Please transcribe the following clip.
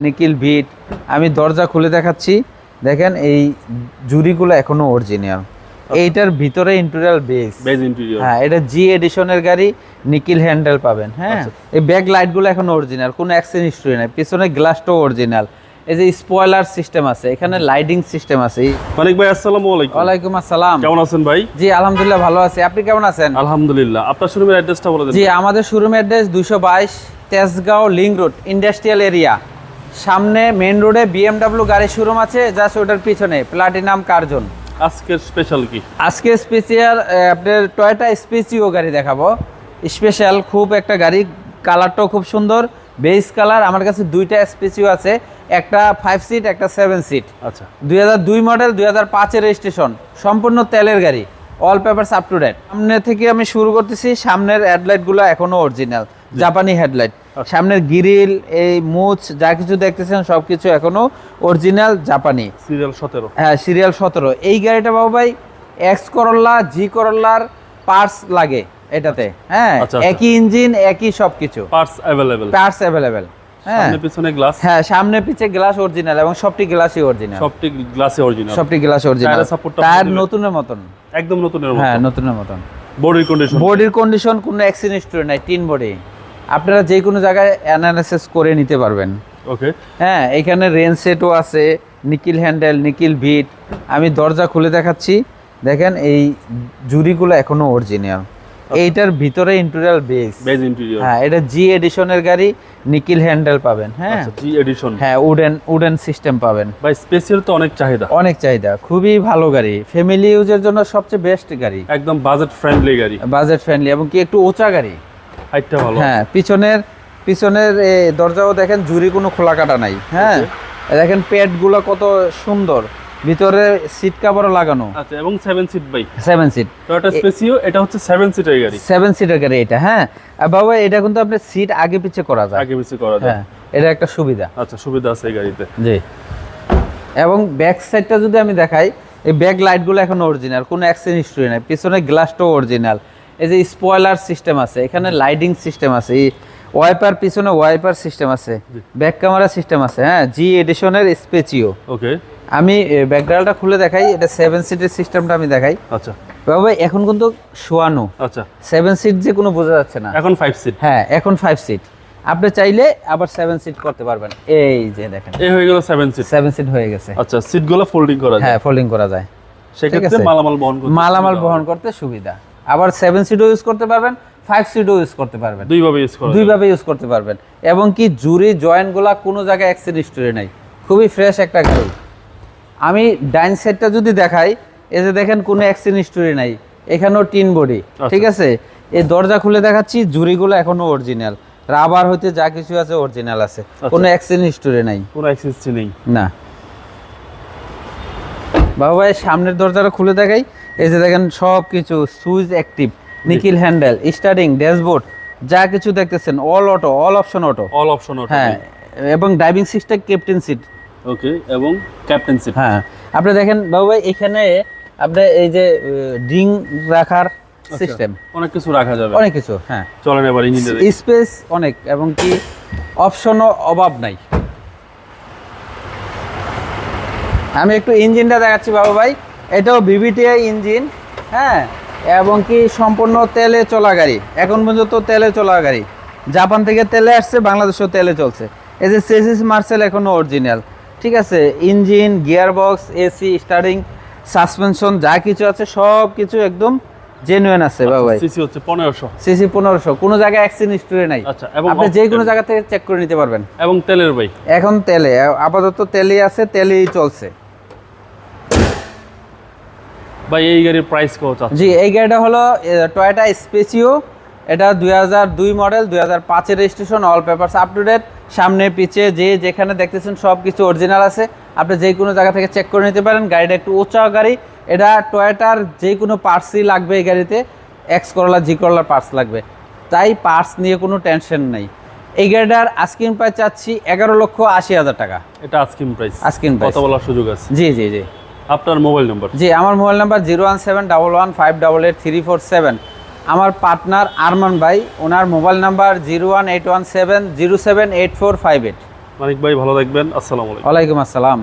নিকিল ভিট। আমি দরজা খুলে দেখাচ্ছি। দেখেন এই জুড়িগুলো এখনও অরিজিনাল এইটার ভিতরে ইন্টেরিয়াল বেস বেজ ইন্টেরিয়র হ্যাঁ এটা জি এডিশনের গাড়ি নিকিল হ্যান্ডেল পাবেন হ্যাঁ? আচ্ছা। এই ব্যাক লাইটগুলো এখন অরিজিনাল কোনো অ্যাক্সিডেন্ট হিস্ট্রি নাই। পিছনে গ্লাসটাও অরিজিনাল এই যে স্পয়লার সিস্টেম আছে এখানে লাইটিং সিস্টেম আছে। মানিক ভাই আসসালামু আলাইকুম। ওয়ালাইকুম আসসালাম। কেমন আছেন ভাই? জি আলহামদুলিল্লাহ ভালো আছি। আপনি কেমন আছেন? আলহামদুলিল্লাহ। আপনার শোরুমের অ্যাড্রেসটা বলে দেন। জি আমাদের শোরুম অ্যাড্রেস দুশো বাইশ Tejgaon link road industrial area সামনে মেন রোডে বিএমডাব্লিউ গাড়ির শোরুম আছে জাস্ট ওটার পিছনে। প্লাটিনাম কার্জন আজকের স্পেশাল কি? আজকে স্পেশাল আপনার টয়টা স্পেসিও গাড়ি দেখাবো। স্পেশাল খুব একটা গাড়ি কালারটাও খুব সুন্দর। বেস কালার আমার কাছে দুইটা স্পেসিও আছে। একটা ফাইভ সিট একটা সেভেন সিট আচ্ছা। দুই হাজার দুই মডেল দুই হাজার পাঁচের রেজিস্ট্রেশন সম্পূর্ণ তেলের গাড়ি। All papers up to date সামনে থেকে আমি শুরু করতেছি সামনের হেডলাইটগুলো এখনও অরিজিনাল জাপানি হেডলাইট। সামনের গ্রিল এই মুচ যা কিছু দেখতেছেন সবকিছু এখনও অরিজিনাল জাপানি। সিরিয়াল সতেরো। হ্যাঁ সিরিয়াল সতেরো। এই গাড়িটা বাবু ভাই এক্স করল্লা জি করল্লার পার্টস লাগে এটাতে। হ্যাঁ আচ্ছা, আচ্ছা। একই ইঞ্জিন একই সব কিছু পার্টস অ্যাভেলেবেল পার্টস অ্যাভেলেবেল হ্যাঁ। সামনে পিছনে গ্লাস হ্যাঁ সামনে পিছে গ্লাস অরিজিনাল এবং সবটি গ্লাসই অরিজিনাল সবটি অরিজিনাল সবটি গ্লাস অরিজিনাল টায়ার নতুনের মতন। একদম নতুনের মতো হ্যাঁ নতুনের মতন। বডির কন্ডিশন বডির কন্ডিশন কোনো অ্যাক্সিডেন্ট নাই তিন বডি আপনারা যে কোনো জায়গায় অ্যানালাইসিস করে নিতে পারবেন। ওকে হ্যাঁ এখানে রেন সেটও আছে নিকিল হ্যান্ডেল নিকিল ভিট আমি দরজা খুলে দেখাচ্ছি। দেখেন এই জুড়িগুলো এখনও অরিজিনাল এইটার ভিতরে ইন্টেরিয়াল বেস বেজ ইন্টেরিয়র হ্যাঁ এটা জি এডিশনের গাড়ি নিকিল হ্যান্ডেল পাবেন হ্যাঁ। আচ্ছা জি এডিশন হ্যাঁ উডেন উডেন সিস্টেম পাবেন। ভাই স্পেশাল তো অনেক চাহিদা। অনেক চাহিদা খুবই ভালো গাড়ি। ফ্যামিলি ইউজের জন্য সবচেয়ে বেস্ট গাড়ি। একদম বাজেট ফ্রেন্ডলি গাড়ি। বাজেট ফ্রেন্ডলি এবং কি একটু ওচা গাড়ি? হাইটটা ভালো। হ্যাঁ পিছনের পিছনের দরজাও দেখেন জুরি কোনো খোলা কাটা নাই হ্যাঁ? দেখেন প্যাডগুলো কত সুন্দর ভিতরে সিট কাভারও লাগানো। আচ্ছা এবং সেভেন সিট ভাই সেভেন সিট টয়োটা স্পেসিও এটা হচ্ছে সেভেন সিটের গাড়ি। সেভেন সিটের গাড়ি এটা হ্যাঁ? বাবা এটা কিন্তু আপনার সিট আগে পিছে করা যায়। আগে বেশি করা যায়। হ্যাঁ এটা একটা সুবিধা। আচ্ছা সুবিধা আছে এই গাড়িতে। জি। এবং ব্যাক সাইডটা যদি আমি দেখাই এই ব্যাক লাইটগুলো এখন অরিজিনাল কোনো অ্যাক্সিডেন্ট হিস্ট্রি নাই। পিছনে গ্লাসটাও অরিজিনাল এই যে স্পয়লার সিস্টেম আছে এখানে লাইটিং সিস্টেম আছে এই ওয়াইপার পিছনে ওয়াইপার সিস্টেম আছে ব্যাক ক্যামেরা সিস্টেম আছে হ্যাঁ জি এডিশনের স্পেচিও ওকে আমি ব্যাকগ্রাউন্ডটা খুলে দেখাই এটা সেভেন সিটের সিস্টেমটা আমি দেখাই। আচ্ছা। বাবা এখন কিন্তু শোয়ানো আচ্ছা। সেভেন সিট যে কোনো বোঝা যাচ্ছে না। এখন ফাইভ সিট হ্যাঁ এখন ফাইভ সিট আপনি চাইলে আবার সেভেন সিট করতে পারবেন। এই যে দেখেন। এই হয়ে গেল সেভেন সিট সেভেন সিট হয়ে গেছে। আচ্ছা সিটগুলো ফোল্ডিং করা যায়। হ্যাঁ ফোল্ডিং করা যায়। সেক্ষেত্রে মালামাল বহন করতে মালামাল বহন করতে সুবিধা। আবার সেভেন সিটও ইউজ করতে পারবেন ফাইভ সিটও ইউজ করতে পারবেন। দুইভাবে ইউজ করা যায়। দুইভাবে ইউজ করতে পারবেন। এবং কি জুরি জয়েন্টগুলা কোনো জায়গায় অ্যাক্সিডেন্ট হিস্টোরি নাই। খুবই ফ্রেশ একটা গাড়ি। আমি ডাইন সাইডটা যদি দেখাই এই যে দেখেন কোনো অ্যাক্সিডেন্ট হিস্টোরি নাই। এখানেও টিন বডি ঠিক আছে? এই দরজা খুলে দেখাচ্ছি জুরিগুলো এখনও অরিজিনাল রাবার হইতে যা কিছু আছে অরিজিনাল আছে। কোনো অ্যাক্সিডেন্ট হিস্টোরি নাই। কোনো অ্যাক্সেস নেই। না। বাবা ভাই সামনের দরজাটা খুলে দেখাই। এই যে দেখেন সব কিছু সুইচ অ্যাক্টিভ নিকিল হ্যান্ডেল স্টার্টিং ড্যাশবোর্ড যা কিছু দেখতেছেন all auto all option auto. All option auto হ্যাঁ এবং ড্রাইভিং সিটটা ক্যাপ্টেন সিট ওকে এবং ক্যাপ্টেন সিট হ্যাঁ আপনি দেখেন বাবু ভাই এখানে আপনি এই যে ড্রিং রাখার সিস্টেম অনেক কিছু রাখা যাবে। অনেক কিছু হ্যাঁ। চলেন এবার ইঞ্জিনে স্পেস অনেক এবং কি অপশনও অভাব নাই। আমি একটু ইঞ্জিনটা দেখাচ্ছি বাবু ভাই। এটাও ভিভিটিআই ইঞ্জিন হ্যাঁ? এবং কি সম্পূর্ণ তেলে চলা গাড়ি। এখন পর্যন্ত তেলে চলা গাড়ি। জাপান থেকে তেলে আসছে বাংলাদেশেও তেলে চলছে। এই যে সেসিস মার্সেল এখনও অরিজিনাল ঠিক আছে? Engine gear box AC starting suspension যা কিছু আছে সব কিছু একদম জেনুইন আছে বাবু ভাই। সিসি হচ্ছে পনেরোশো। সিসি পনেরোশো। কোনো জায়গায় অ্যাক্সিডেন্ট হিস্টোরি নাই। আচ্ছা, এবং আপনি যে কোনো জায়গা থেকে চেক করে নিতে পারবেন। এবং তেলের ভাই। এখন তেলে আপাতত তেলেই আছে তেলেই চলছে। ভাই এই গাড়ির প্রাইস কত? জি এই গাড়িটা হলো টয়োটা স্পেসিও এটা দুই দুই মডেল দুই হাজার পাঁচের registration all papers up to date সামনে পিছে যে যেখানে দেখতেছেন সব কিছু অরিজিনাল আছে। আপনি যে কোনো জায়গা থেকে চেক করে নিতে পারেন। গাড়িটা একটু উঁচা গাড়ি। এটা টয়োটার যে কোনো পার্টসই লাগবে এই গাড়িতে। এক্স করলা জি করলার পার্টস লাগবে। তাই পার্টস নিয়ে কোনো টেনশন নেই। এই গাড়িটার আস্কিং প্রাইস চাচ্ছি এগারো লক্ষ আশি হাজার টাকা। এটা আজকিম প্রাইস Asking price। কত বলার সুযোগ আছে। জি জি জি। আপনার মোবাইল নাম্বার? জি আমার mobile number zero one seven double one five double eight three four seven. আমার পার্টনার আরমান ভাই ওনার mobile number zero one eight one seven zero seven eight four five eight. Manik ভাই ভালো থাকবেন। আসসালামু আলাইকুম। ওয়ালাইকুম আসসালাম।